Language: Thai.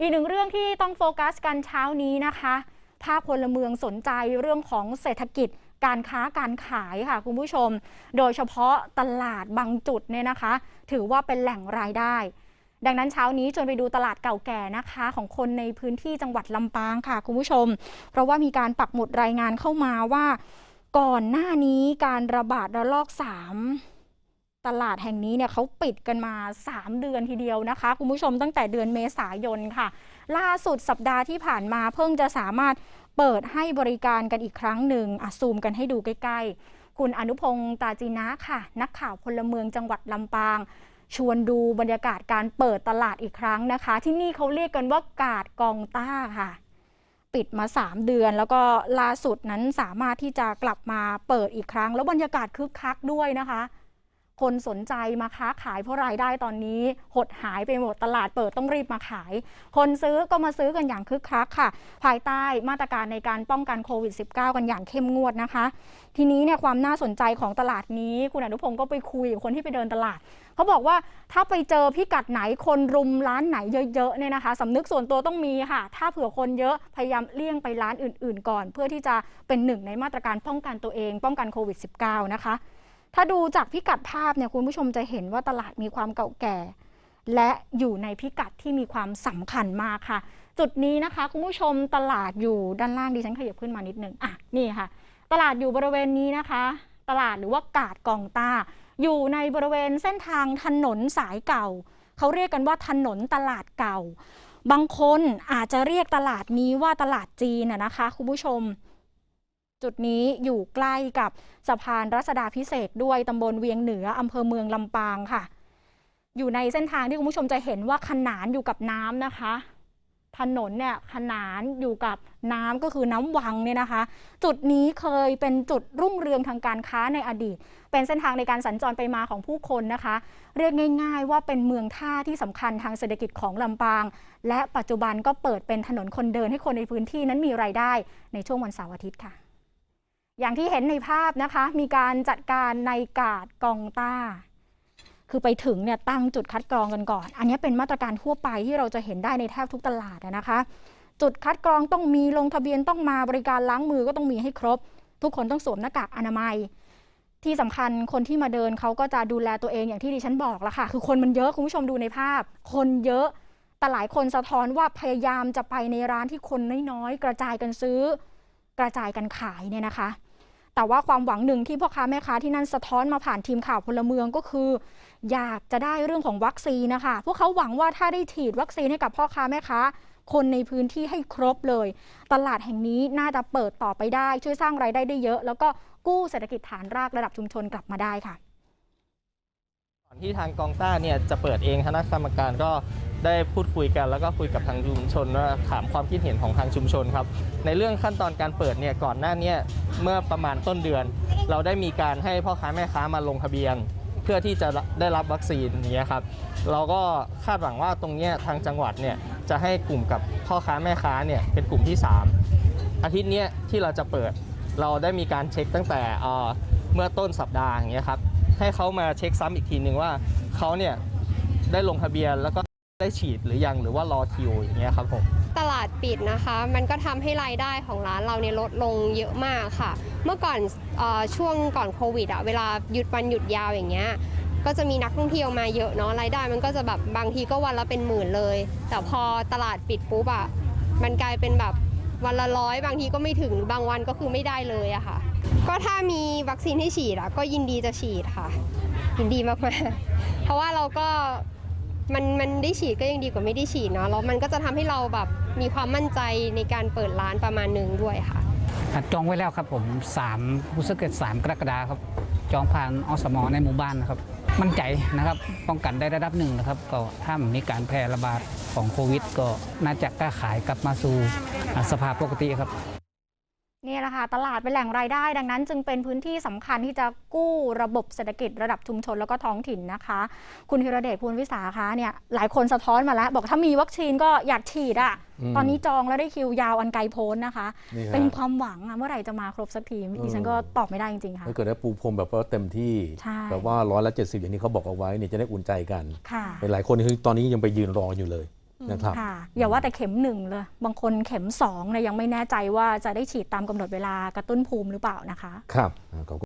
อีกหนึ่งเรื่องที่ต้องโฟกัสกันเช้านี้นะคะ ภาคพลเมืองสนใจเรื่องของเศรษฐกิจการค้าการขายค่ะคุณผู้ชม โดยเฉพาะตลาดบางจุดเนี่ยนะคะ ถือว่าเป็นแหล่งรายได้ ดังนั้นเช้านี้ชวนไปดูตลาดเก่าแก่นะคะ ของคนในพื้นที่จังหวัดลำปางค่ะคุณผู้ชม เพราะว่ามีการปักหมุดรายงานเข้ามาว่า ก่อนหน้านี้การระบาดระลอก 3 ตลาดแห่งนี้เนี่ยเขาปิดกันมา 3 เดือนทีเดียวนะคะ คุณผู้ชมตั้งแต่เดือนเมษายนค่ะ ล่าสุดสัปดาห์ที่ผ่านมาเพิ่งจะสามารถเปิดให้บริการกันอีกครั้งหนึ่งอะซูมกันให้ดูใกล้ ๆ คุณอนุพงศ์ตาจีนะค่ะ นักข่าวพลเมืองจังหวัดลำปาง ชวนดูบรรยากาศการเปิดตลาดอีกครั้งนะคะ ที่นี่เขาเรียกกันว่ากาดกองต้าค่ะปิดมา 3 เดือน แล้วก็ล่าสุดนั้นสามารถที่จะกลับมาเปิดอีกครั้ง แล้วบรรยากาศคึกคักด้วยนะคะ คนสนใจมาค้าขายเพราะรายได้ตอนนี้ หดหายไปหมดตลาดเปิดต้องรีบมาขาย คนซื้อก็มาซื้อกันอย่างคึกคักค่ะ ภายใต้มาตรการในการป้องกันโควิด -19 กันอย่างเข้มงวดนะคะ ทีนี้เนี่ยความน่าสนใจของตลาดนี้ คุณอนุพงศ์ก็ไปคุยกับคนที่ไปเดินตลาดเขาบอกว่าถ้าไปเจอพิกัดไหนคนรุมร้านไหนเยอะๆเนี่ยนะคะสำนึกส่วนตัวต้องมีค่ะ ถ้าเผื่อคนเยอะพยายามเลี่ยงไปร้านอื่น ๆ ก่อน เพื่อที่จะเป็นหนึ่งในมาตรการป้องกันตัวเอง ป้องกันโควิด -19 นะคะ ถ้าดูจากพิกัดภาพเนี่ยคุณผู้ชมจะเห็นว่าตลาดมีความเก่าแก่ และอยู่ในพิกัดที่มีความสำคัญมากค่ะ จุดนี้นะคะคุณผู้ชมตลาดอยู่ด้านล่างดิฉันขยับขึ้นมานิดนึงอะนี่ค่ะ ตลาดอยู่บริเวณนี้นะคะ ตลาดหรือว่ากาดกองตาอยู่ในบริเวณเส้นทางถนนสายเก่า เขาเรียกกันว่าถนนตลาดเก่า บางคนอาจจะเรียกตลาดนี้ว่าตลาดจีนนะคะคุณผู้ชม จุดนี้อยู่ใกล้กับสะพานรัศดาพิเศษด้วยตำบลเวียงเหนืออำเภอเมืองลำปางค่ะ อยู่ในเส้นทางที่คุณผู้ชมจะเห็นว่าขนานอยู่กับน้ำนะคะ ถนนเนี่ยขนานอยู่กับน้ำก็คือน้ำวังเนี่ยนะคะ จุดนี้เคยเป็นจุดรุ่งเรืองทางการค้าในอดีต เป็นเส้นทางในการสัญจรไปมาของผู้คนนะคะ เรียกง่าย ๆ ว่าเป็นเมืองท่าที่สำคัญทางเศรษฐกิจของลำปาง และปัจจุบันก็เปิดเป็นถนนคนเดินให้คนในพื้นที่นั้นมีรายได้ในช่วงวันเสาร์อาทิตย์ค่ะ อย่างที่เห็นในภาพนะคะ มีการจัดการในกาดกองต้า คือไปถึงเนี่ยตั้งจุดคัดกรองกันก่อน อันนี้เป็นมาตรการทั่วไปที่เราจะเห็นได้ในแทบทุกตลาดนะคะ จุดคัดกรองต้องมีลงทะเบียนต้องมาบริการล้างมือก็ต้องมีให้ครบ ทุกคนต้องสวมหน้ากากอนามัย ที่สำคัญคนที่มาเดินเขาก็จะดูแลตัวเองอย่างที่ดิฉันบอกละค่ะ คือคนมันเยอะคุณผู้ชมดูในภาพ คนเยอะแต่หลายคนสะท้อนว่าพยายามจะไปในร้านที่คนน้อยๆกระจายกันซื้อกระจายกันขายเนี่ยนะคะ แต่ว่าความหวังหนึ่งที่พ่อค้าแม่ค้าที่นั่นสะท้อนมาผ่านทีมข่าวพลเมืองก็คือ อยากจะได้เรื่องของวัคซีนนะคะ พวกเขาหวังว่าถ้าได้ฉีดวัคซีนให้กับพ่อค้าแม่ค้า คนในพื้นที่ให้ครบเลย ตลาดแห่งนี้น่าจะเปิดต่อไปได้ ช่วยสร้างรายได้ได้เยอะ แล้วก็กู้เศรษฐกิจฐานรากระดับชุมชนกลับมาได้ค่ะ ที่ทางกองต้าเนี่ยจะเปิดเองคณะกรรมการก็ได้พูดคุยกันแล้วก็คุยกับทางชุมชนว่าถามความคิดเห็นของทางชุมชนครับ ในเรื่องขั้นตอนการเปิดเนี่ยก่อนหน้านี้เมื่อประมาณต้นเดือน เราได้มีการให้พ่อค้าแม่ค้ามาลงทะเบียน เพื่อที่จะได้รับวัคซีนนี้ครับเราก็คาดหวังว่าตรงนี้ทางจังหวัดเนี่ยจะให้กลุ่มกับพ่อค้าแม่ค้าเนี่ยเป็นกลุ่มที่ 3 อาทิตย์นี้ที่เราจะเปิดเราได้มีการเช็คตั้งแต่เเมื่อต้นสัปดาห์อย่างเงี้ยครับ ให้เขามาเช็คซ้ำอีกทีหนึ่งว่าเขาเนี่ยได้ลงทะเบียนแล้วก็ได้ฉีดหรือยังหรือว่ารอคิวอย่างเงี้ยครับผม ตลาดปิดนะคะ มันก็ทำให้รายได้ของร้านเราเนี่ยลดลงเยอะมากค่ะ เมื่อก่อนเออช่วงก่อนโควิดอะเวลาหยุดวันหยุดยาวอย่างเงี้ย ก็จะมีนักท่องเที่ยวมาเยอะเนาะรายได้ มันก็จะแบบบางทีก็วันละเป็นหมื่นเลย แต่พอตลาดปิดปุ๊บอะมันกลายเป็นแบบวันละร้อยบางทีก็ไม่ถึงบางวันก็คือไม่ได้เลยอะค่ะ ก็ถ้ามีวัคซีนให้ฉีดอะก็ยินดีจะฉีดค่ะ ยินดีมากๆ เพราะว่าเราก็มันมันได้ฉีดก็ยังดีกว่าไม่ได้ฉีดเนาะแล้วมันก็จะทำให้เราแบบมีความมั่นใจในการเปิดร้านประมาณหนึ่งด้วยค่ะจองไว้แล้วครับผม3รู้สึกเกิด3กรกฎาคมครับ จองผ่านอสมในหมู่บ้านนะครับ มั่นใจนะครับ ป้องกันได้ระดับหนึ่งนะครับ ก็ถ้ามีการแพร่ระบาดของโควิด ก็น่าจะกล้าขายกลับมาสู่สภาพปกติครับ นี่แหละค่ะตลาดเป็นแหล่งรายได้ ดังนั้น จึงเป็นพื้นที่สำคัญที่จะกู้ระบบเศรษฐกิจระดับชุมชนแล้วก็ท้องถิ่นนะคะ คุณธีรเดชภูลวิสาคะเนี่ยหลายคนสะท้อนมาแล้ว บอกถ้ามีวัคซีนก็อยากฉีดอะ่ะอืมตอนนี้จองแล้วได้คิวยาวอันไกลโพ้นนะคะนี่ฮะเป็นความหวังอะเมื่อไหร่จะมาครบสักทีดิฉันก็ตอบไม่ได้จริงๆค่ะถ้าเกิดได้ปูพรมแบบว่าเต็มที่ใช่แบบว่าร้อยละเจ็ดสิบอย่างที่เขาบอกเอาไว้เนี่ยจะได้อุ่นใจกันค่ะเป็นหลายคนคือตอนนี้ยังไปยืนรออยู่เลย นะครับค่ะอย่าว่าแต่เข็มหนึ่งเลย บางคนเข็มสองเนี่ยยังไม่แน่ใจว่าจะได้ฉีดตามกำหนดเวลากระตุ้นภูมิหรือเปล่านะคะ ครับขอบคุณ